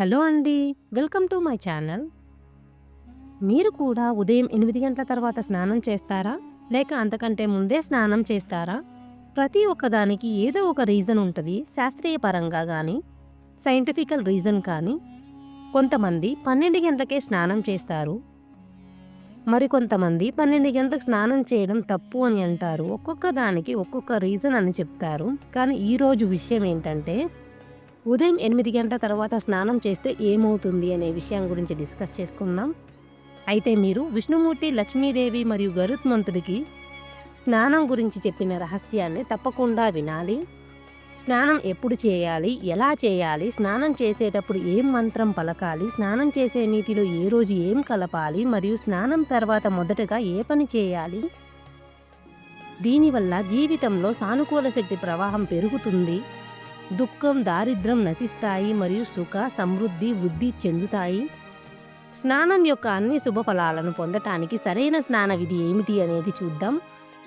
Hello అండి welcome to my channel. మీరు కూడా ఉదయం ఎనిమిది గంటల తర్వాత స్నానం చేస్తారా? లేక అంతకంటే ముందే స్నానం చేస్తారా? ప్రతి ఒక్కదానికి ఏదో ఒక రీజన్ ఉంటుంది శాస్త్రీయ పరంగా కానీ సైంటిఫికల్ రీజన్ కానీ. కొంతమంది పన్నెండు గంటలకే స్నానం చేస్తారు. మరికొంతమంది పన్నెండు గంటలకు స్నానం చేయడం తప్పు అని అంటారు. ఒక్కొక్క దానికి ఒక్కొక్క రీజన్ అని చెప్తారు. కానీ ఈరోజు విషయం ఏంటంటే ఉదయం ఎనిమిది గంటల తర్వాత స్నానం చేస్తే ఏమవుతుంది అనే విషయం గురించి డిస్కస్ చేసుకుందాం. అయితే మీరు విష్ణుమూర్తి లక్ష్మీదేవి మరియు గరుత్మంతుడికి స్నానం గురించి చెప్పిన రహస్యాన్ని తప్పకుండా వినాలి. స్నానం ఎప్పుడు చేయాలి? ఎలా చేయాలి? స్నానం చేసేటప్పుడు ఏం మంత్రం పలకాలి? స్నానం చేసే నీటిలో ఏ రోజు ఏం కలపాలి? మరియు స్నానం తర్వాత మొదటగా ఏ పని చేయాలి? దీనివల్ల జీవితంలో సానుకూల శక్తి ప్రవాహం పెరుగుతుంది. దుఃఖం దారిద్రం నశిస్తాయి మరియు సుఖ సమృద్ధి వృద్ధి చెందుతాయి. స్నానం యొక్క అన్ని శుభ ఫలాలను పొందటానికి సరైన స్నాన విధి ఏమిటి అనేది చూద్దాం.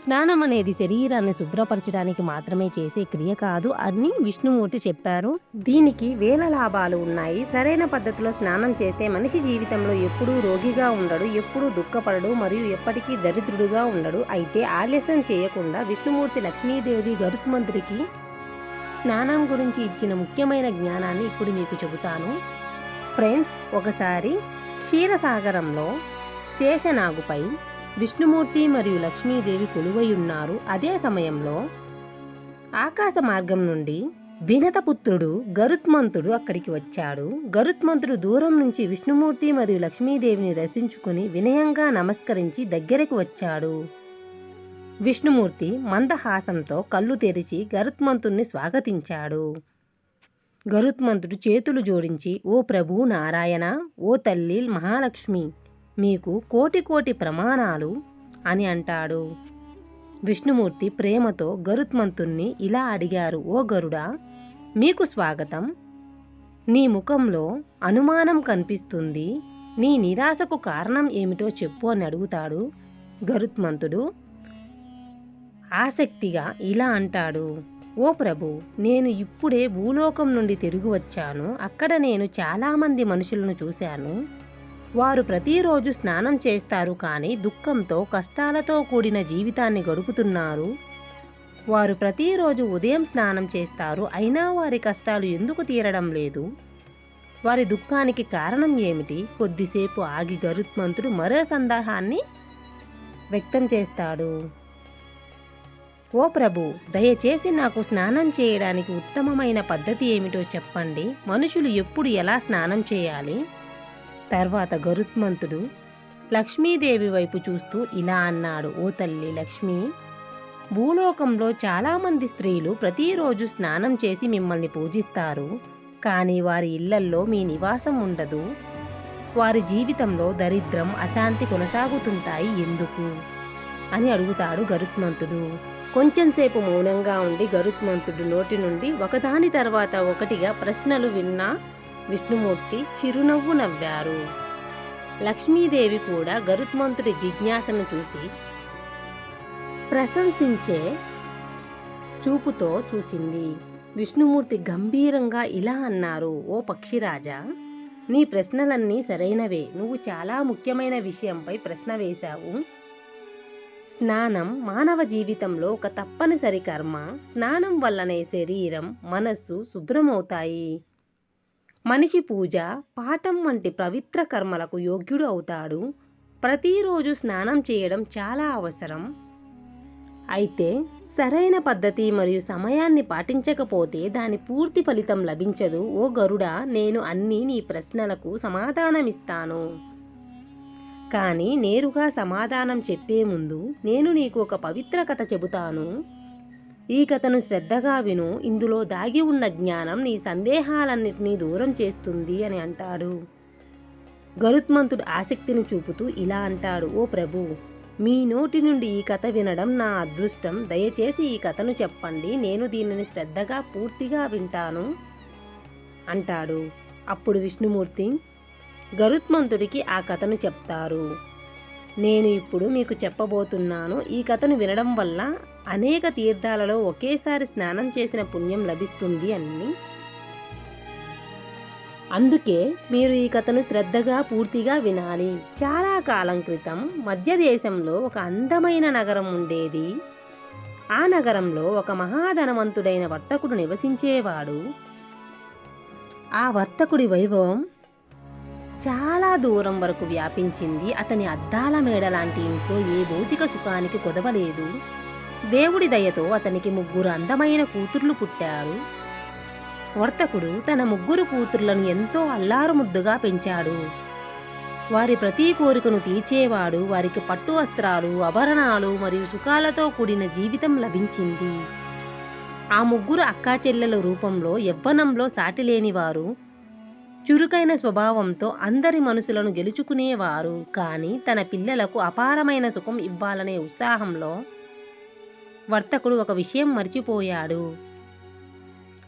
స్నానం అనేది శరీరాన్ని శుభ్రపరచడానికి మాత్రమే చేసే క్రియ కాదు అని విష్ణుమూర్తి చెప్పారు. దీనికి వేల లాభాలు ఉన్నాయి. సరైన పద్ధతిలో స్నానం చేస్తే మనిషి జీవితంలో ఎప్పుడూ రోగిగా ఉండడు ఎప్పుడూ దుఃఖపడడు మరియు ఎప్పటికీ దరిద్రుడుగా ఉండడు. అయితే ఆలస్యం చేయకుండా విష్ణుమూర్తి లక్ష్మీదేవి గరుత్మంతుడికి స్నానం గురించి ఇచ్చిన ముఖ్యమైన జ్ఞానాన్ని ఇప్పుడు మీకు చెబుతాను. ఫ్రెండ్స్ ఒకసారి క్షీరసాగరంలో శేషనాగుపై విష్ణుమూర్తి మరియు లక్ష్మీదేవి కొలువై ఉన్నారు అదే సమయంలో ఆకాశ మార్గం నుండి వినతపుత్రుడు గరుత్మంతుడు అక్కడికి వచ్చాడు. గరుత్మంతుడు దూరం నుంచి విష్ణుమూర్తి మరియు లక్ష్మీదేవిని దర్శించుకుని వినయంగా నమస్కరించి దగ్గరకు వచ్చాడు. విష్ణుమూర్తి మందహాసంతో కళ్ళు తెరిచి గరుత్మంతుణ్ణి స్వాగతించాడు. గరుత్మంతుడు చేతులు జోడించి ఓ ప్రభు నారాయణ ఓ తల్లి మహాలక్ష్మి మీకు కోటి కోటి ప్రమాణాలు అని అంటాడు. విష్ణుమూర్తి ప్రేమతో గరుత్మంతుణ్ణి ఇలా అడిగారు ఓ గరుడా మీకు స్వాగతం. నీ ముఖంలో అనుమానం కనిపిస్తుంది. నీ నిరాశకు కారణం ఏమిటో చెప్పు అని అడుగుతాడు గరుత్మంతుడు. ఆసక్తిగా ఇలా అంటాడు. ఓ ప్రభు నేను ఇప్పుడే భూలోకం నుండి తిరిగి వచ్చాను. అక్కడ నేను చాలామంది మనుషులను చూశాను. వారు ప్రతిరోజు స్నానం చేస్తారు కానీ దుఃఖంతో కష్టాలతో కూడిన జీవితాన్ని గడుపుతున్నారు. వారు ప్రతిరోజు ఉదయం స్నానం చేస్తారు. అయినా వారి కష్టాలు ఎందుకు తీరడం లేదు? వారి దుఃఖానికి కారణం ఏమిటి కొద్దిసేపు ఆగి గరుత్మంతుడు మరో సందేహాన్ని వ్యక్తం చేస్తాడు. ఓ ప్రభు దయచేసి నాకు స్నానం చేయడానికి ఉత్తమమైన పద్ధతి ఏమిటో చెప్పండి. మనుషులు ఎప్పుడు ఎలా స్నానం చేయాలి? తర్వాత గరుత్మంతుడు లక్ష్మీదేవి వైపు చూస్తూ ఇలా అన్నాడు. ఓ తల్లి లక్ష్మి భూలోకంలో చాలామంది స్త్రీలు ప్రతిరోజు స్నానం చేసి మిమ్మల్ని పూజిస్తారు. కానీ వారి ఇళ్ళల్లో మీ నివాసం ఉండదు. వారి జీవితంలో దరిద్రం అశాంతి కొనసాగుతుంటాయి. ఎందుకు? అని అడుగుతాడు గరుత్మంతుడు. కొంచెంసేపు మౌనంగా ఉండి గరుత్మంతుడు నోటి నుండి ఒకదాని తర్వాత ఒకటిగా ప్రశ్నలు విన్న విష్ణుమూర్తి చిరునవ్వు నవ్వారు. లక్ష్మీదేవి కూడా గరుత్మంతుడి జిజ్ఞాసను చూసి ప్రశంసించే చూపుతో చూసింది. విష్ణుమూర్తి గంభీరంగా ఇలా అన్నారు ఓ పక్షిరాజా నీ ప్రశ్నలన్నీ సరైనవే. నువ్వు చాలా ముఖ్యమైన విషయంపై ప్రశ్న వేశావు. స్నానం మానవ జీవితంలో ఒక తప్పనిసరి కర్మ. స్నానం వల్లనే శరీరం మనస్సు శుభ్రమవుతాయి. మనిషి పూజ పాఠం వంటి పవిత్ర కర్మలకు యోగ్యుడు అవుతాడు. ప్రతిరోజు స్నానం చేయడం చాలా అవసరం. అయితే సరైన పద్ధతి మరియు సమయాన్ని పాటించకపోతే దాని పూర్తి ఫలితం లభించదు. ఓ గరుడా నేను అన్ని నీ ప్రశ్నలకు సమాధానమిస్తాను. కానీ నేరుగా సమాధానం చెప్పే ముందు నేను నీకు ఒక పవిత్ర కథ చెబుతాను. ఈ కథను శ్రద్ధగా విను. ఇందులో దాగి ఉన్న జ్ఞానం నీ సందేహాలన్నింటినీ దూరం చేస్తుంది అని అంటాడు. గరుత్మంతుడు ఆసక్తిని చూపుతూ ఇలా అంటాడు ఓ ప్రభు మీ నోటి నుండి ఈ కథ వినడం నా అదృష్టం. దయచేసి ఈ కథను చెప్పండి. నేను దీనిని శ్రద్ధగా పూర్తిగా వింటాను అంటాడు. అప్పుడు విష్ణుమూర్తి గరుత్మంతుడికి ఆ కథను చెప్తారు. నేను ఇప్పుడు మీకు చెప్పబోతున్నాను ఈ కథను వినడం వల్ల అనేక తీర్థాలలో ఒకేసారి స్నానం చేసిన పుణ్యం లభిస్తుంది అని. అందుకే మీరు ఈ కథను శ్రద్ధగా పూర్తిగా వినాలి. చాలా కాలం క్రితం మధ్య దేశంలో ఒక అందమైన నగరం ఉండేది. ఆ నగరంలో ఒక మహాధనవంతుడైన వర్తకుడు నివసించేవాడు. ఆ వర్తకుడి వైభవం చాలా దూరం వరకు వ్యాపించింది అతని అద్దాల మేడ లాంటి ఇంట్లో ఏ భౌతిక సుఖానికి కొదవలేదు. దేవుడి దయతో అతనికి ముగ్గురు అందమైన కూతుర్లు పుట్టారు. వర్తకుడు తన ముగ్గురు కూతుర్లను ఎంతో అల్లారు ముద్దుగా పెంచాడు. వారి ప్రతి కోరికను తీర్చేవాడు వారికి పట్టు వస్త్రాలు ఆభరణాలు మరియు సుఖాలతో కూడిన జీవితం లభించింది. ఆ ముగ్గురు అక్కా చెల్లెల రూపంలో యవ్వనంలో సాటిలేనివారు చురుకైన స్వభావంతో అందరి మనసులను గెలుచుకునేవారు. కానీ తన పిల్లలకు అపారమైన సుఖం ఇవ్వాలనే ఉత్సాహంలో వర్తకుడు ఒక విషయం మర్చిపోయాడు.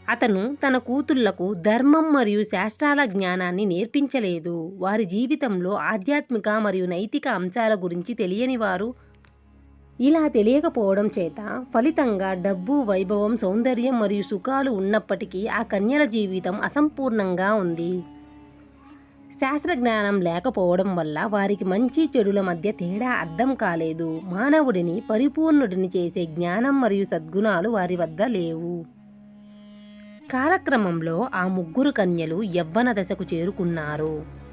అతను తన కూతుళ్ళకు ధర్మం మరియు శాస్త్రాల జ్ఞానాన్ని నేర్పించలేదు. వారి జీవితంలో ఆధ్యాత్మిక మరియు నైతిక అంశాల గురించి తెలియని వారు ఇలా తెలియకపోవడం చేత ఫలితంగా డబ్బు వైభవం సౌందర్యం మరియు సుఖాలు ఉన్నప్పటికీ ఆ కన్యల జీవితం అసంపూర్ణంగా ఉంది. శాస్త్రజ్ఞానం లేకపోవడం వల్ల వారికి మంచి చెడుల మధ్య తేడా అర్థం కాలేదు. మానవుడిని పరిపూర్ణుడిని చేసే జ్ఞానం మరియు సద్గుణాలు వారి వద్ద లేవు. కాలక్రమంలో ఆ ముగ్గురు కన్యలు యవ్వన దశకు చేరుకున్నారు.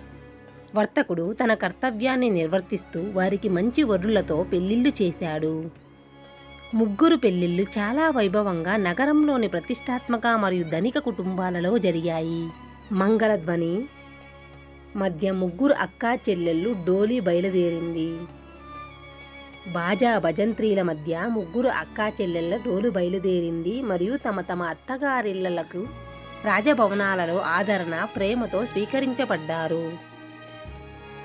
వర్తకుడు తన కర్తవ్యాన్ని నిర్వర్తిస్తూ వారికి మంచి వరులతో పెళ్ళిళ్ళు చేశాడు. ముగ్గురు పెళ్ళిళ్ళు చాలా వైభవంగా నగరంలోని ప్రతిష్టాత్మక మరియు ధనిక కుటుంబాలలో జరిగాయి. మంగళధ్వని మధ్య ముగ్గురు అక్కా చెల్లెళ్ళు డోలీ బయలుదేరింది. బాజా భజంత్రీల మధ్య ముగ్గురు అక్కా చెల్లెళ్ళ డోలు బయలుదేరింది మరియు తమ తమ అత్తగారిళ్ళకు రాజభవనాలలో ఆదరణ ప్రేమతో స్వీకరించబడ్డారు.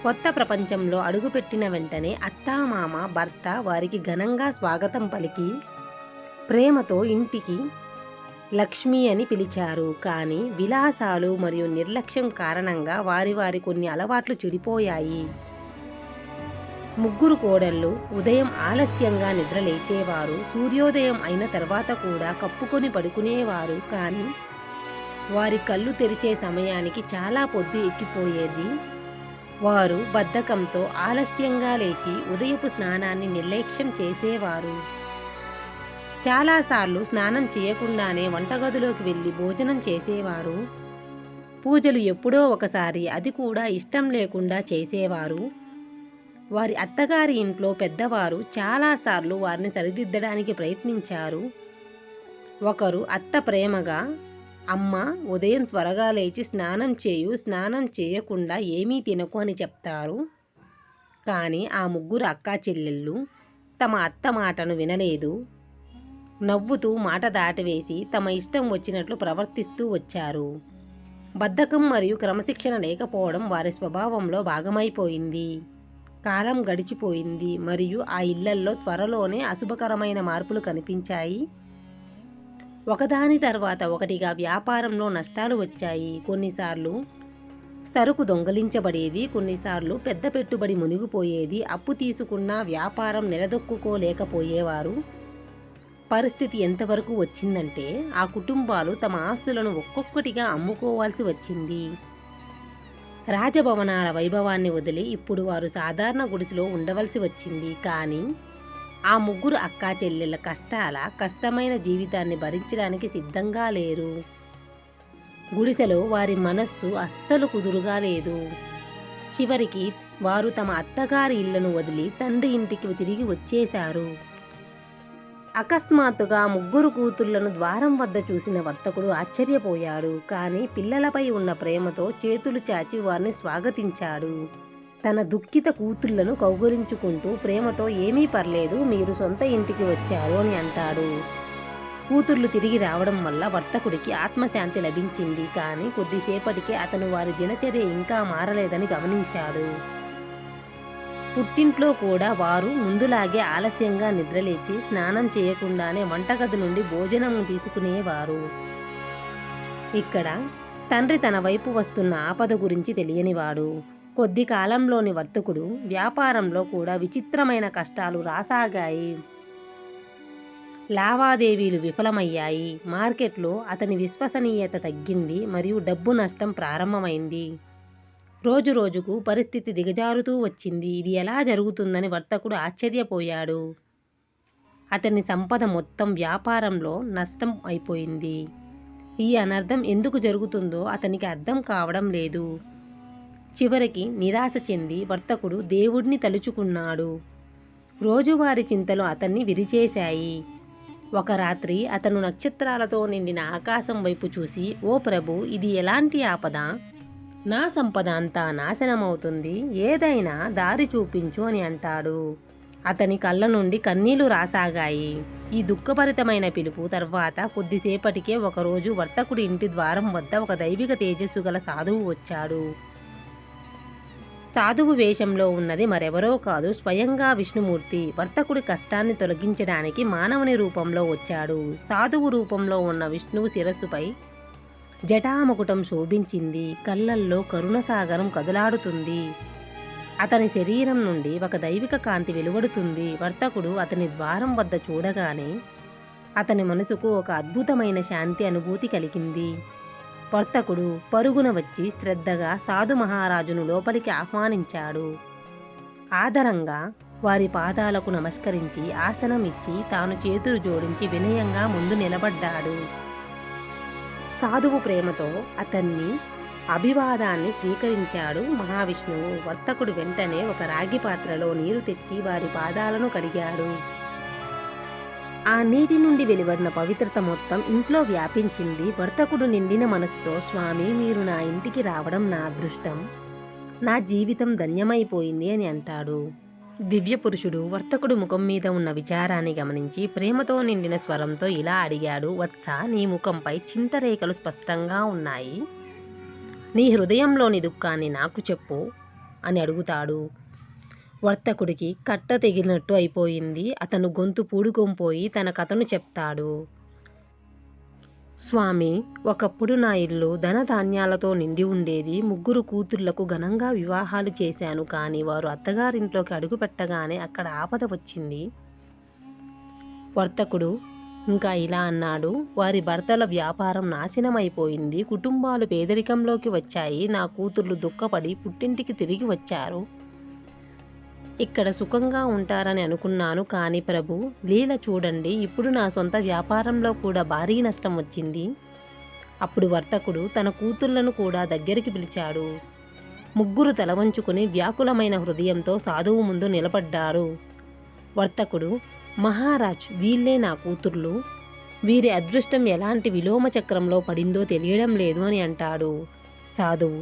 కొత్త ప్రపంచంలో అడుగుపెట్టిన వెంటనే అత్తామామ భర్త వారికి ఘనంగా స్వాగతం పలికి ప్రేమతో ఇంటికి లక్ష్మి అని పిలిచారు. కానీ విలాసాలు మరియు నిర్లక్ష్యం కారణంగా వారి వారి కొన్ని అలవాట్లు చెడిపోయాయి. ముగ్గురు కోడళ్ళు ఉదయం ఆలస్యంగా నిద్రలేచేవారు సూర్యోదయం అయిన తర్వాత కూడా కప్పుకొని పడుకునేవారు. కానీ వారి కళ్ళు తెరిచే సమయానికి చాలా పొద్దు ఎక్కిపోయేది. వారు బద్ధకంతో ఆలస్యంగా లేచి ఉదయపు స్నానాన్ని నిర్లక్ష్యం చేసేవారు. చాలాసార్లు స్నానం చేయకుండానే వంటగదిలోకి వెళ్ళి భోజనం చేసేవారు. పూజలు ఎప్పుడో ఒకసారి అది కూడా ఇష్టం లేకుండా చేసేవారు. వారి అత్తగారి ఇంట్లో పెద్దవారు చాలాసార్లు వారిని సరిదిద్దడానికి ప్రయత్నించారు. ఒకరు అత్త ప్రేమగా అమ్మ ఉదయం త్వరగా లేచి స్నానం చేయు స్నానం చేయకుండా ఏమీ తినకు అని చెప్తారు. కానీ ఆ ముగ్గురు అక్కా చెల్లెళ్ళు తమ అత్త మాటను వినలేదు. నవ్వుతూ మాట దాటివేసి తమ ఇష్టం వచ్చినట్లు ప్రవర్తిస్తూ వచ్చారు. బద్ధకం మరియు క్రమశిక్షణ లేకపోవడం వారి స్వభావంలో భాగమైపోయింది. కాలం గడిచిపోయింది మరియు ఆ ఇళ్ళల్లో త్వరలోనే అశుభకరమైన మార్పులు కనిపించాయి. ఒకదాని తర్వాత ఒకటిగా వ్యాపారంలో నష్టాలు వచ్చాయి. కొన్నిసార్లు సరుకు దొంగలించబడేది కొన్నిసార్లు పెద్ద పెట్టుబడి మునిగిపోయేది. అప్పు తీసుకున్న వ్యాపారం నిలదొక్కుకోలేకపోయేవారు. పరిస్థితి ఎంతవరకు వచ్చిందంటే ఆ కుటుంబాలు తమ ఆస్తులను ఒక్కొక్కటిగా అమ్ముకోవాల్సి వచ్చింది. రాజభవనాల వైభవాన్ని వదిలి ఇప్పుడు వారు సాధారణ గుడిసెలో ఉండవలసి వచ్చింది. కానీ ఆ ముగ్గురు అక్కా చెల్లెళ్ళ కష్టాల కష్టమైన జీవితాన్ని భరించడానికి సిద్ధంగా లేరు. గుడిసెలో వారి మనస్సు అస్సలు కుదురుగా లేదు. చివరికి వారు తమ అత్తగారి ఇళ్ళను వదిలి తండ్రి ఇంటికి తిరిగి వచ్చేశారు. అకస్మాత్తుగా ముగ్గురు కూతుళ్ళను ద్వారం వద్ద చూసిన వర్తకుడు ఆశ్చర్యపోయాడు. కానీ పిల్లలపై ఉన్న ప్రేమతో చేతులు చాచి వారిని స్వాగతించాడు. తన దుఃఖిత కూతుళ్ళను కౌగులించుకుంటూ ప్రేమతో ఏమీ పర్లేదు మీరు సొంత ఇంటికి వచ్చారు అని అంటాడు. కూతుర్లు తిరిగి రావడం వల్ల వర్తకుడికి ఆత్మశాంతి లభించింది. కానీ కొద్దిసేపటికే అతను వారి దినచర్య ఇంకా మారలేదని గమనించాడు. పుట్టింట్లో కూడా వారు ముందులాగే ఆలస్యంగా నిద్రలేచి స్నానం చేయకుండానే వంటగది నుండి భోజనం తీసుకునేవారు. ఇక్కడ తండ్రి తన వైపు వస్తున్న ఆపద గురించి తెలియనివాడు. కొద్ది కాలంలోని వర్తకుడు వ్యాపారంలో కూడా విచిత్రమైన కష్టాలు రాసాగాయి. లావాదేవీలు విఫలమయ్యాయి. మార్కెట్లో అతని విశ్వసనీయత తగ్గింది మరియు డబ్బు నష్టం ప్రారంభమైంది. రోజు రోజుకు పరిస్థితి దిగజారుతూ వచ్చింది. ఇది ఎలా జరుగుతుందని వర్తకుడు ఆశ్చర్యపోయాడు. అతని సంపద మొత్తం వ్యాపారంలో నష్టం అయిపోయింది. ఈ అనర్థం ఎందుకు జరుగుతుందో అతనికి అర్థం కావడం లేదు. చివరికి నిరాశ చెంది వర్తకుడు దేవుడిని తలుచుకున్నాడు. రోజువారి చింతలు అతన్ని విరిచేశాయి. ఒక రాత్రి అతను నక్షత్రాలతో నిండిన ఆకాశం వైపు చూసి ఓ ప్రభు ఇది ఎలాంటి ఆపద? నా సంపద అంతా నాశనమవుతుంది. ఏదైనా దారి చూపించు అని అంటాడు. అతని కళ్ళ నుండి కన్నీళ్ళు రాసాగాయి. ఈ దుఃఖభరితమైన పిలుపు తర్వాత కొద్దిసేపటికే ఒకరోజు వర్తకుడి ఇంటి ద్వారం వద్ద ఒక దైవిక తేజస్సు గల సాధువు వచ్చాడు. సాధువు వేషంలో ఉన్నది మరెవరో కాదు స్వయంగా విష్ణుమూర్తి. వర్తకుడి కష్టాన్ని తొలగించడానికి మానవుని రూపంలో వచ్చాడు. సాధువు రూపంలో ఉన్న విష్ణువు శిరస్సుపై జటాముకుటం శోభించింది. కళ్ళల్లో కరుణసాగరం కదలాడుతుంది. అతని శరీరం నుండి ఒక దైవిక కాంతి వెలువడుతుంది. వర్తకుడు అతని ద్వారం వద్ద చూడగానే అతని మనసుకు ఒక అద్భుతమైన శాంతి అనుభూతి కలిగింది. వర్తకుడు పరుగున వచ్చి శ్రద్ధగా సాధు మహారాజును లోపలికి ఆహ్వానించాడు. ఆదరంగా వారి పాదాలకు నమస్కరించి ఆసనం ఇచ్చి తాను చేతులు జోడించి వినయంగా ముందు నిలబడ్డాడు. సాధువు ప్రేమతో అతన్ని అభివాదాన్ని స్వీకరించాడు మహావిష్ణువు. వర్తకుడు వెంటనే ఒక రాగి పాత్రలో నీరు తెచ్చి వారి పాదాలను కడిగాడు. ఆ నీటి నుండి వెలువడిన పవిత్రత మొత్తం ఇంట్లో వ్యాపించింది. వర్తకుడు నిండిన మనసుతో స్వామి మీరు నా ఇంటికి రావడం నా అదృష్టం. నా జీవితం ధన్యమైపోయింది అని అంటాడు. దివ్య పురుషుడు వర్తకుడు ముఖం మీద ఉన్న విచారాన్ని గమనించి ప్రేమతో నిండిన స్వరంతో ఇలా అడిగాడు వత్స నీ ముఖంపై చింతరేఖలు స్పష్టంగా ఉన్నాయి. నీ హృదయంలోని దుఃఖాన్ని నాకు చెప్పు అని అడుగుతాడు. వర్తకుడికి కట్ట తెగిలినట్టు అయిపోయింది. అతను గొంతు పూడుకొంపోయి తన కథను చెప్తాడు. స్వామి ఒకప్పుడు నా ఇల్లు ధనధాన్యాలతో నిండి ఉండేది. ముగ్గురు కూతుళ్ళకు ఘనంగా వివాహాలు చేశాను. కానీ వారు అత్తగారింట్లోకి అడుగుపెట్టగానే అక్కడ ఆపద వచ్చింది. వర్తకుడు ఇంకా ఇలా అన్నాడు. వారి భర్తల వ్యాపారం నాశనమైపోయింది. కుటుంబాలు పేదరికంలోకి వచ్చాయి. నా కూతుర్లు దుఃఖపడి పుట్టింటికి తిరిగి వచ్చారు. ఇక్కడ సుఖంగా ఉంటారని అనుకున్నాను కానీ ప్రభు లీల చూడండి ఇప్పుడు నా సొంత వ్యాపారంలో కూడా భారీ నష్టం వచ్చింది. అప్పుడు వర్తకుడు తన కూతుళ్ళను కూడా దగ్గరికి పిలిచాడు. ముగ్గురు తలవంచుకుని వ్యాకులమైన హృదయంతో సాధువు ముందు నిలబడ్డారు. వర్తకుడు మహారాజ్ వీళ్ళే నా కూతుర్లు. వీరి అదృష్టం ఎలాంటి విలోమ చక్రంలో పడిందో తెలియడం లేదు అని అంటాడు. సాధువు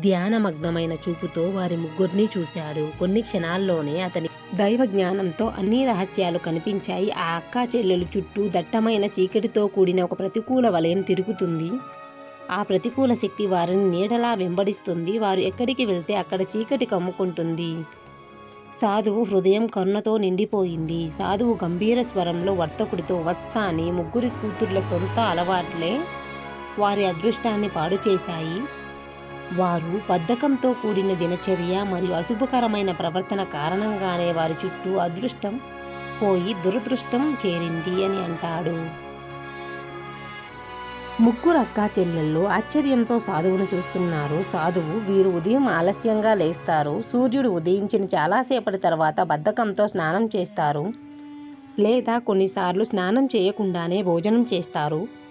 ధ్యానమగ్నమైన చూపుతో వారి ముగ్గురిని చూశాడు. కొన్ని క్షణాల్లోనే అతని దైవ జ్ఞానంతో అన్ని రహస్యాలు కనిపించాయి. ఆ అక్కా చెల్లెలు చుట్టూ దట్టమైన చీకటితో కూడిన ఒక ప్రతికూల వలయం తిరుగుతుంది. ఆ ప్రతికూల శక్తి వారిని నీడలా వెంబడిస్తుంది. వారు ఎక్కడికి వెళ్తే అక్కడ చీకటి కమ్ముకుంటుంది. సాధువు హృదయం కరుణతో నిండిపోయింది. సాధువు గంభీర స్వరంలో వర్తకుడితో వత్సాని ముగ్గురి కూతుర్ల సొంత అలవాట్లే వారి అదృష్టాన్ని పాడు చేశాయి. వారు బద్ధకంతో కూడిన దినచర్య మరియు అశుభకరమైన ప్రవర్తన కారణంగానే వారి చుట్టూ అదృష్టం పోయి దురదృష్టం చేరింది అని అంటాడు. ముగ్గురు అక్కా చెల్లెళ్ళు ఆశ్చర్యంతో సాధువును చూస్తున్నారు. సాధువు వీరు ఉదయం ఆలస్యంగా లేస్తారు. సూర్యుడు ఉదయించిన చాలాసేపటి తర్వాత బద్ధకంతో స్నానం చేస్తారు లేదా కొన్నిసార్లు స్నానం చేయకుండానే భోజనం చేస్తారు.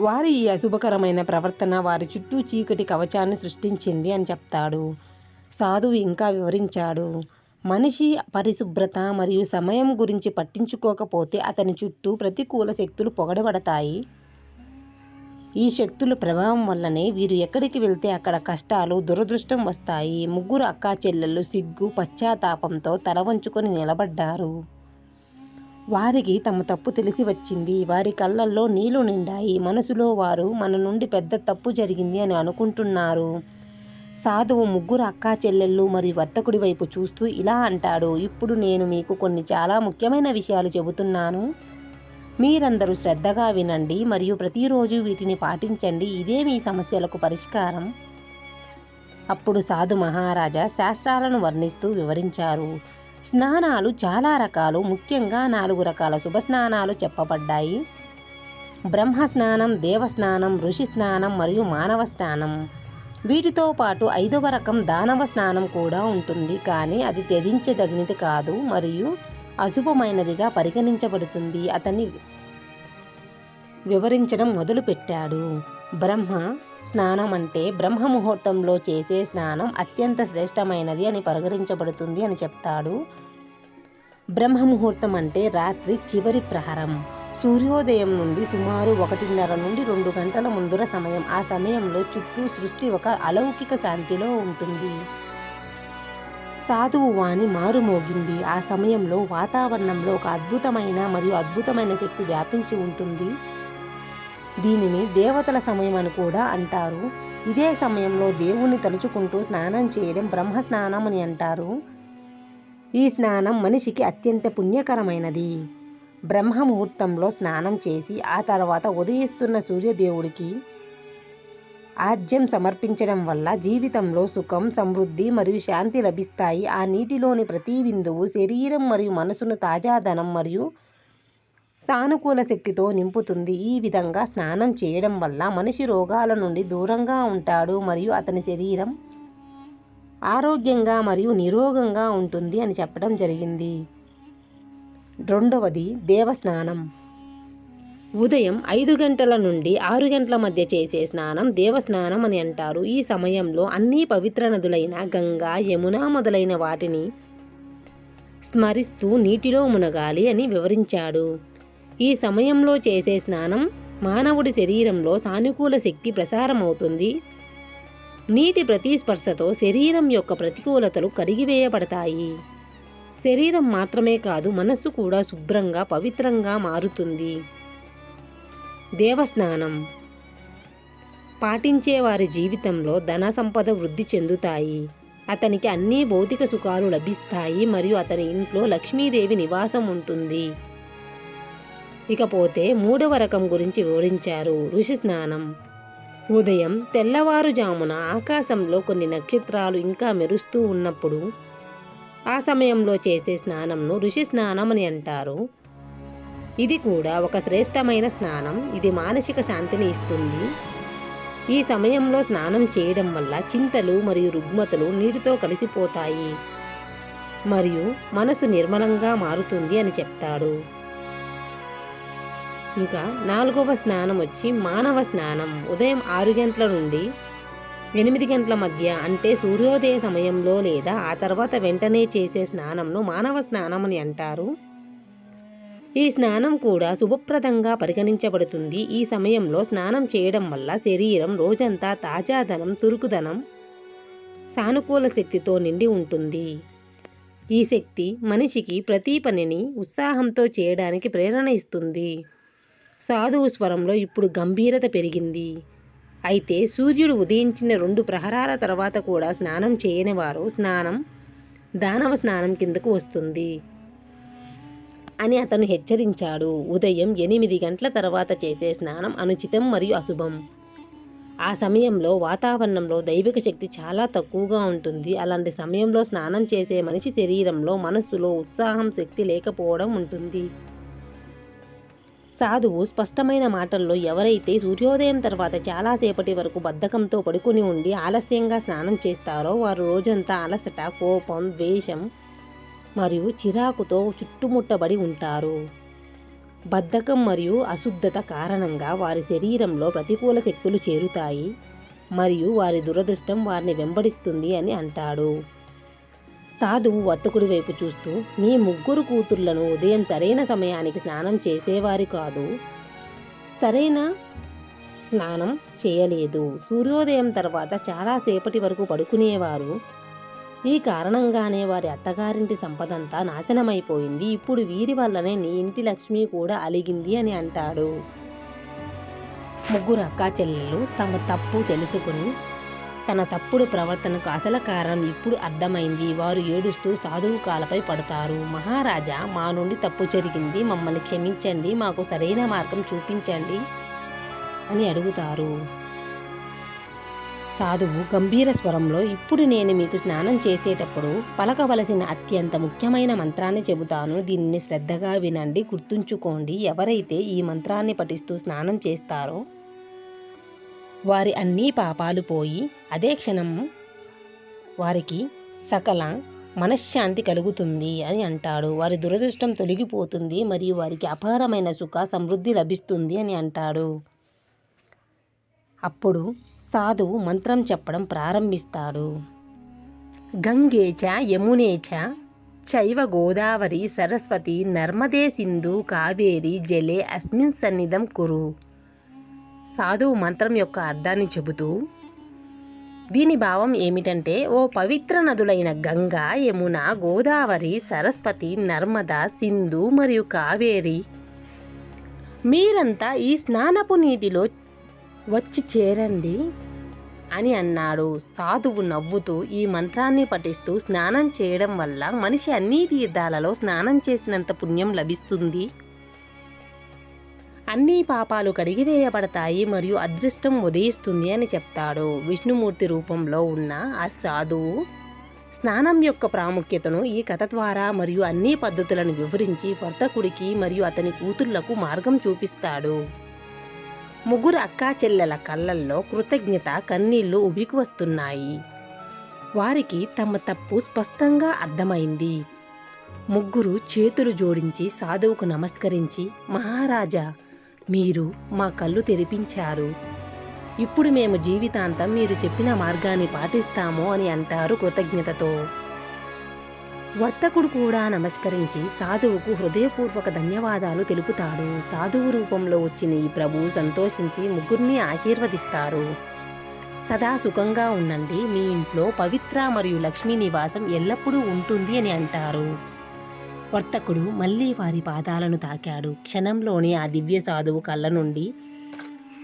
వారి ఈ అశుభకరమైన ప్రవర్తన వారి చుట్టూ చీకటి కవచాన్ని సృష్టించింది అని చెప్తాడు. సాధువు ఇంకా వివరించాడు. మనిషి పరిశుభ్రత మరియు సమయం గురించి పట్టించుకోకపోతే అతని చుట్టూ ప్రతికూల శక్తులు పొగడబడతాయి. ఈ శక్తుల ప్రభావం వల్లనే వీరు ఎక్కడికి వెళ్తే అక్కడ కష్టాలు దురదృష్టం వస్తాయి. ముగ్గురు అక్కా చెల్లెళ్ళు సిగ్గు పశ్చాత్తాపంతో తల వంచుకొని నిలబడ్డారు. వారికి తమ తప్పు తెలిసి వచ్చింది. వారి కళ్ళల్లో నీళ్ళు నిండాయి. మనసులో వారు మన నుండి పెద్ద తప్పు జరిగింది అని అనుకుంటున్నారు. సాధువు ముగ్గురు అక్కా చెల్లెళ్ళు మరియు వర్తకుడి వైపు చూస్తూ ఇలా అంటాడు. ఇప్పుడు నేను మీకు కొన్ని చాలా ముఖ్యమైన విషయాలు చెబుతున్నాను. మీరందరూ శ్రద్ధగా వినండి మరియు ప్రతిరోజు వీటిని పాటించండి. ఇదే మీ సమస్యలకు పరిష్కారం అప్పుడు సాధు మహారాజా శాస్త్రాలను వర్ణిస్తూ వివరించారు. స్నానాలు చాలా రకాలు ముఖ్యంగా నాలుగు రకాల శుభ స్నానాలు చెప్పబడ్డాయి. బ్రహ్మ స్నానం దేవ స్నానం ఋషి స్నానం మరియు మానవ స్నానం. వీటితో పాటు ఐదవ రకం దానవ స్నానం కూడా ఉంటుంది. కానీ అది త్యజించదగినది కాదు మరియు అశుభమైనదిగా పరిగణించబడుతుంది. అతన్ని వివరించడం మొదలుపెట్టాడు. బ్రహ్మ స్నానం అంటే బ్రహ్మముహూర్తంలో చేసే స్నానం అత్యంత శ్రేష్టమైనది అని పరిగణించబడుతుంది అని చెప్తాడు. బ్రహ్మముహూర్తం అంటే రాత్రి చివరి ప్రహరం. సూర్యోదయం నుండి సుమారు ఒకటిన్నర నుండి రెండు గంటల ముందర సమయం. ఆ సమయంలో చుట్టూ సృష్టి ఒక అలౌకిక శాంతిలో ఉంటుంది. సాధువు వాణి మారుమోగింది ఆ సమయంలో వాతావరణంలో ఒక అద్భుతమైన మరియు అద్భుతమైన శక్తి వ్యాపించి ఉంటుంది. దీనిని దేవతల సమయం అని కూడా అంటారు. ఇదే సమయంలో దేవుణ్ణి తలుచుకుంటూ స్నానం చేయడం బ్రహ్మ స్నానం అని అంటారు. ఈ స్నానం మనిషికి అత్యంత పుణ్యకరమైనది. బ్రహ్మ ముహూర్తంలో స్నానం చేసి ఆ తర్వాత ఉదయిస్తున్న సూర్యదేవుడికి ఆజ్యం సమర్పించడం వల్ల జీవితంలో సుఖం సమృద్ధి మరియు శాంతి లభిస్తాయి. ఆ నీటిలోని ప్రతి బిందువు శరీరం మరియు మనసును తాజాదనం మరియు సానుకూల శక్తితో నింపుతుంది. ఈ విధంగా స్నానం చేయడం వల్ల మనిషి రోగాల నుండి దూరంగా ఉంటాడు మరియు అతని శరీరం ఆరోగ్యంగా మరియు నిరోగంగా ఉంటుంది అని చెప్పడం జరిగింది. రెండవది దేవస్నానం. ఉదయం ఐదు గంటల నుండి ఆరు గంటల మధ్య చేసే స్నానం దేవస్నానం అని అంటారు. ఈ సమయంలో అన్ని పవిత్ర నదులైన గంగా యమున మొదలైన వాటిని స్మరిస్తూ నీటిలో మునగాలి అని వివరించాడు. ఈ సమయంలో చేసే స్నానం మానవుడి శరీరంలో సానుకూల శక్తి ప్రసారమవుతుంది. నీటి ప్రతిస్పర్శతో శరీరం యొక్క ప్రతికూలతలు కరిగివేయబడతాయి. శరీరం మాత్రమే కాదు మనస్సు కూడా శుభ్రంగా పవిత్రంగా మారుతుంది. దేవస్నానం. పాటించే వారి జీవితంలో ధన సంపద వృద్ధి చెందుతాయి. అతనికి అన్ని భౌతిక సుఖాలు లభిస్తాయి మరియు అతని ఇంట్లో లక్ష్మీదేవి నివాసం ఉంటుంది. ఇకపోతే మూడవ రకం గురించి వివరించారు ఋషి స్నానం. ఉదయం తెల్లవారుజామున ఆకాశంలో కొన్ని నక్షత్రాలు ఇంకా మెరుస్తూ ఉన్నప్పుడు ఆ సమయంలో చేసే స్నానంను ఋషి స్నానం అని అంటారు. ఇది కూడా ఒక శ్రేష్టమైన స్నానం. ఇది మానసిక శాంతిని ఇస్తుంది. ఈ సమయంలో స్నానం చేయడం వల్ల చింతలు మరియు రుగ్మతలు నీటితో కలిసిపోతాయి. మరియు మనసు నిర్మలంగా మారుతుంది అని చెప్తాడు. ఇంకా నాలుగవ స్నానం వచ్చి మానవ స్నానం. ఉదయం ఆరు గంటల నుండి ఎనిమిది గంటల మధ్య అంటే సూర్యోదయ సమయంలో లేదా ఆ తర్వాత వెంటనే చేసే స్నానంను మానవ స్నానం అని అంటారు. ఈ స్నానం కూడా శుభప్రదంగా పరిగణించబడుతుంది. ఈ సమయంలో స్నానం చేయడం వల్ల శరీరం రోజంతా తాజాదనం తురుకుదనం సానుకూల శక్తితో నిండి ఉంటుంది. ఈ శక్తి మనిషికి ప్రతి పనిని ఉత్సాహంతో చేయడానికి ప్రేరణ ఇస్తుంది. సాధువు స్వరంలో ఇప్పుడు గంభీరత పెరిగింది. అయితే సూర్యుడు ఉదయించిన రెండు ప్రహరాల తర్వాత కూడా స్నానం చేయని వారు స్నానం దానవ స్నానం కిందకు వస్తుంది అని అతను హెచ్చరించాడు. ఉదయం ఎనిమిది గంటల తర్వాత చేసే స్నానం అనుచితం మరియు అశుభం. ఆ సమయంలో వాతావరణంలో దైవిక శక్తి చాలా తక్కువగా ఉంటుంది. అలాంటి సమయంలో స్నానం చేసే మనిషి శరీరంలో మనస్సులో ఉత్సాహం శక్తి లేకపోవడం ఉంటుంది. సాధువు స్పష్టమైన మాటల్లో ఎవరైతే సూర్యోదయం తర్వాత చాలాసేపటి వరకు బద్ధకంతో పడుకుని ఉండి ఆలస్యంగా స్నానం చేస్తారో వారు రోజంతా అలసట కోపం ద్వేషం మరియు చిరాకుతో చుట్టుముట్టబడి ఉంటారు. బద్ధకం మరియు అశుద్ధత కారణంగా వారి శరీరంలో ప్రతికూల శక్తులు చేరుతాయి మరియు వారి దురదృష్టం వారిని వెంబడిస్తుంది అని అంటాడు. సాధువు వర్తకుడి వైపు చూస్తూ మీ ముగ్గురు కూతుర్లను ఉదయం సరైన సమయానికి స్నానం చేసేవారు కాదు. సరైన స్నానం చేయలేదు. సూర్యోదయం తర్వాత చాలాసేపటి వరకు పడుకునేవారు. ఈ కారణంగానే వారి అత్తగారింటి సంపదంతా నాశనమైపోయింది. ఇప్పుడు వీరి వల్లనే నీ ఇంటి లక్ష్మి కూడా అలిగింది అని అంటాడు. ముగ్గురు అక్కా చెల్లెలు తమ తప్పు తెలుసుకుని తన తప్పుడు ప్రవర్తనకు అసలు కారణం ఇప్పుడు అర్థమైంది. వారు ఏడుస్తూ సాధువు కాలపై పడతారు. మహారాజా మా నుండి తప్పు జరిగింది. మమ్మల్ని క్షమించండి. మాకు సరైన మార్గం చూపించండి అని అడుగుతారు. సాధువు గంభీర స్వరంలో ఇప్పుడు నేను మీకు స్నానం చేసేటప్పుడు పలకవలసిన అత్యంత ముఖ్యమైన మంత్రాన్ని చెబుతాను. దీనిని శ్రద్ధగా వినండి. గుర్తుంచుకోండి. ఎవరైతే ఈ మంత్రాన్ని పఠిస్తూ స్నానం చేస్తారో వారి అన్ని పాపాలు పోయి అదే క్షణం వారికి సకల మనశ్శాంతి కలుగుతుంది అని అంటాడు. వారి దురదృష్టం తొలగిపోతుంది మరియు వారికి అపారమైన సుఖ సమృద్ధి లభిస్తుంది అని అంటాడు. అప్పుడు సాధువు మంత్రం చెప్పడం ప్రారంభిస్తాడు. గంగేచ యమునేచ చైవ గోదావరి సరస్వతి నర్మదే సింధు కావేరి జలే అస్మిన్ సన్నిధం కురు. సాధువు మంత్రం యొక్క అర్థాన్ని చెబుతూ దీని భావం ఏమిటంటే ఓ పవిత్ర నదులైన గంగా యమున గోదావరి సరస్వతి నర్మద సింధు మరియు కావేరి మీరంతా ఈ స్నానపు నీటిలో వచ్చి చేరండి అని అన్నాడు. సాధువు నవ్వుతూ ఈ మంత్రాన్ని పఠిస్తూ స్నానం చేయడం వల్ల మనిషి అన్ని తీర్థాలలో స్నానం చేసినంత పుణ్యం లభిస్తుంది. అన్ని పాపాలు కడిగివేయబడతాయి మరియు అదృష్టం ఉదయిస్తుంది అని చెప్తాడు. విష్ణుమూర్తి రూపంలో ఉన్న ఆ సాధువు స్నానం యొక్క ప్రాముఖ్యతను ఈ కథ ద్వారా మరియు అన్ని పద్ధతులను వివరించి వర్తకుడికి మరియు అతని కూతుళ్ళకు మార్గం చూపిస్తాడు. ముగ్గురు అక్కా చెల్లెల కళ్ళల్లో కృతజ్ఞత కన్నీళ్ళు ఉబికి వస్తున్నాయి. వారికి తమ తప్పు స్పష్టంగా అర్థమైంది. ముగ్గురు చేతులు జోడించి సాధువుకు నమస్కరించి మహారాజా మీరు మా కళ్ళు తెరిపించారు. ఇప్పుడు మేము జీవితాంతం మీరు చెప్పిన మార్గాన్ని పాటిస్తాము అని అంటారు కృతజ్ఞతతో. వర్తకుడు కూడా నమస్కరించి సాధువుకు హృదయపూర్వక ధన్యవాదాలు తెలుపుతాడు. సాధువు రూపంలో వచ్చిన ఈ ప్రభు సంతోషించి ముగ్గురిని ఆశీర్వదిస్తారు. సదా సుఖంగా ఉండండి. మీ ఇంట్లో పవిత్ర మరియు లక్ష్మీ నివాసం ఎల్లప్పుడూ ఉంటుంది అని అంటారు. వర్తకుడు మళ్ళీ వారి పాదాలను తాకాడు. క్షణంలోనే ఆ దివ్య సాధువు కళ్ళ నుండి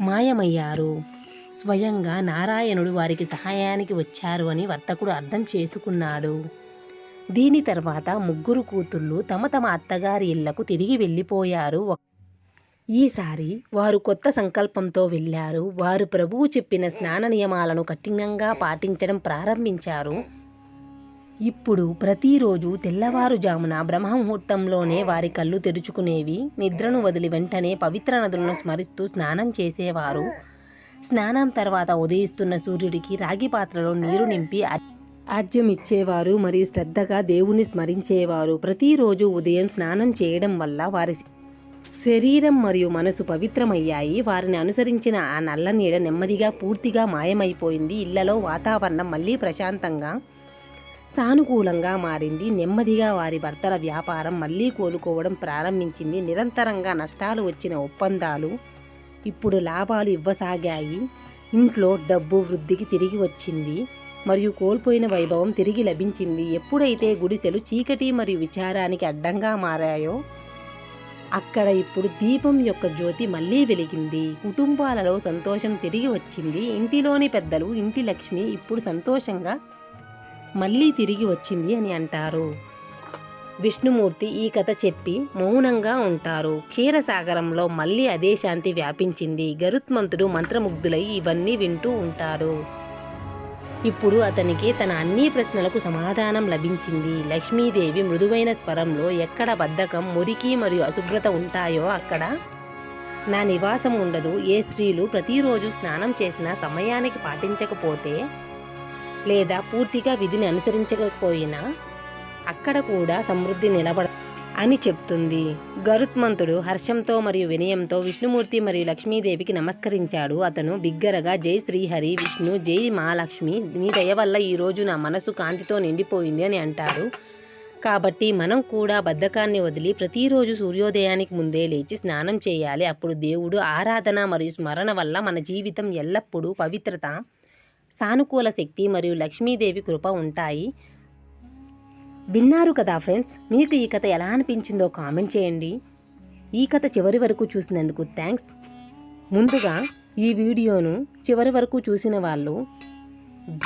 మాయమయ్యారు. స్వయంగా నారాయణుడు వారికి సహాయానికి వచ్చారు అని వర్తకుడు అర్థం చేసుకున్నాడు. దీని తర్వాత ముగ్గురు కూతుళ్ళు తమ తమ అత్తగారి ఇళ్ళకు తిరిగి వెళ్ళిపోయారు. ఈసారి వారు కొత్త సంకల్పంతో వెళ్ళారు. వారు ప్రభువు చెప్పిన స్నాన నియమాలను కఠినంగా పాటించడం ప్రారంభించారు. ఇప్పుడు ప్రతిరోజు తెల్లవారుజామున బ్రహ్మముహూర్తంలోనే వారి కళ్ళు తెరుచుకునేవి నిద్రను వదిలి వెంటనే పవిత్ర నదులను స్మరిస్తూ స్నానం చేసేవారు. స్నానం తర్వాత ఉదయిస్తున్న సూర్యుడికి రాగి పాత్రలో నీరు నింపి ఆజ్యం ఇచ్చేవారు మరియు శ్రద్ధగా దేవుణ్ణి స్మరించేవారు. ప్రతిరోజు ఉదయం స్నానం చేయడం వల్ల వారి శరీరం మరియు మనసు పవిత్రమయ్యాయి. వారిని అనుసరించిన ఆ నల్ల నీడ నెమ్మదిగా పూర్తిగా మాయమైపోయింది. ఇళ్ళలో వాతావరణం మళ్ళీ ప్రశాంతంగా సానుకూలంగా మారింది. నెమ్మదిగా వారి భర్తల వ్యాపారం మళ్ళీ కోలుకోవడం ప్రారంభించింది. నిరంతరంగా నష్టాలు వచ్చిన ఒప్పందాలు ఇప్పుడు లాభాలు ఇవ్వసాగాయి. ఇంట్లో డబ్బు వృద్ధికి తిరిగి వచ్చింది. మరియు కోల్పోయిన వైభవం తిరిగి లభించింది. ఎప్పుడైతే గుడిసెలు చీకటి మరియు విచారానికి అడ్డంగా మారాయో అక్కడ ఇప్పుడు దీపం యొక్క జ్యోతి మళ్ళీ వెలిగింది. కుటుంబాలలో సంతోషం తిరిగి వచ్చింది. ఇంటిలోని పెద్దలు ఇంటి లక్ష్మి ఇప్పుడు సంతోషంగా మళ్ళీ తిరిగి వచ్చింది అని అంటారు. విష్ణుమూర్తి ఈ కథ చెప్పి మౌనంగా ఉంటారు. క్షీరసాగరంలో మళ్ళీ అదే శాంతి వ్యాపించింది. గరుత్మంతుడు మంత్రముగ్ధులై ఇవన్నీ వింటూ ఉంటారు. ఇప్పుడు అతనికి తన అన్ని ప్రశ్నలకు సమాధానం లభించింది. లక్ష్మీదేవి మృదువైన స్వరంలో ఎక్కడ బద్ధకం మురికి మరియు అశుభ్రత ఉంటాయో అక్కడ నా నివాసం ఉండదు ఏ స్త్రీలు ప్రతిరోజు స్నానం చేసిన సమయానికి పాటించకపోతే లేదా పూర్తిగా విధిని అనుసరించకపోయినా అక్కడ కూడా సమృద్ధి నిలబడ అని చెప్తుంది. గరుత్మంతుడు హర్షంతో మరియు వినయంతో విష్ణుమూర్తి మరియు లక్ష్మీదేవికి నమస్కరించాడు. అతను బిగ్గరగా జై శ్రీహరి విష్ణు జై మహాలక్ష్మి మీ దయ వల్ల ఈరోజు నా మనసు కాంతితో నిండిపోయింది అని అంటాడు కాబట్టి మనం కూడా బద్ధకాన్ని వదిలి ప్రతిరోజు సూర్యోదయానికి ముందే లేచి స్నానం చేయాలి. అప్పుడు దేవుడు ఆరాధన మరియు స్మరణ వల్ల మన జీవితం ఎల్లప్పుడూ పవిత్రత సానుకూల శక్తి మరియు లక్ష్మీదేవి కృప ఉంటాయి. విన్నారు కదా ఫ్రెండ్స్ మీకు ఈ కథ ఎలా అనిపించిందో కామెంట్ చేయండి. ఈ కథ చివరి వరకు చూసినందుకు థ్యాంక్స్. ముందుగా ఈ వీడియోను చివరి వరకు చూసిన వాళ్ళు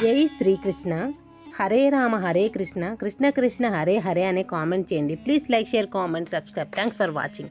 జై శ్రీకృష్ణ హరే రామ హరే కృష్ణ కృష్ణ కృష్ణ హరే హరే అనే కామెంట్ చేయండి. Please like share comment subscribe. Thanks for watching.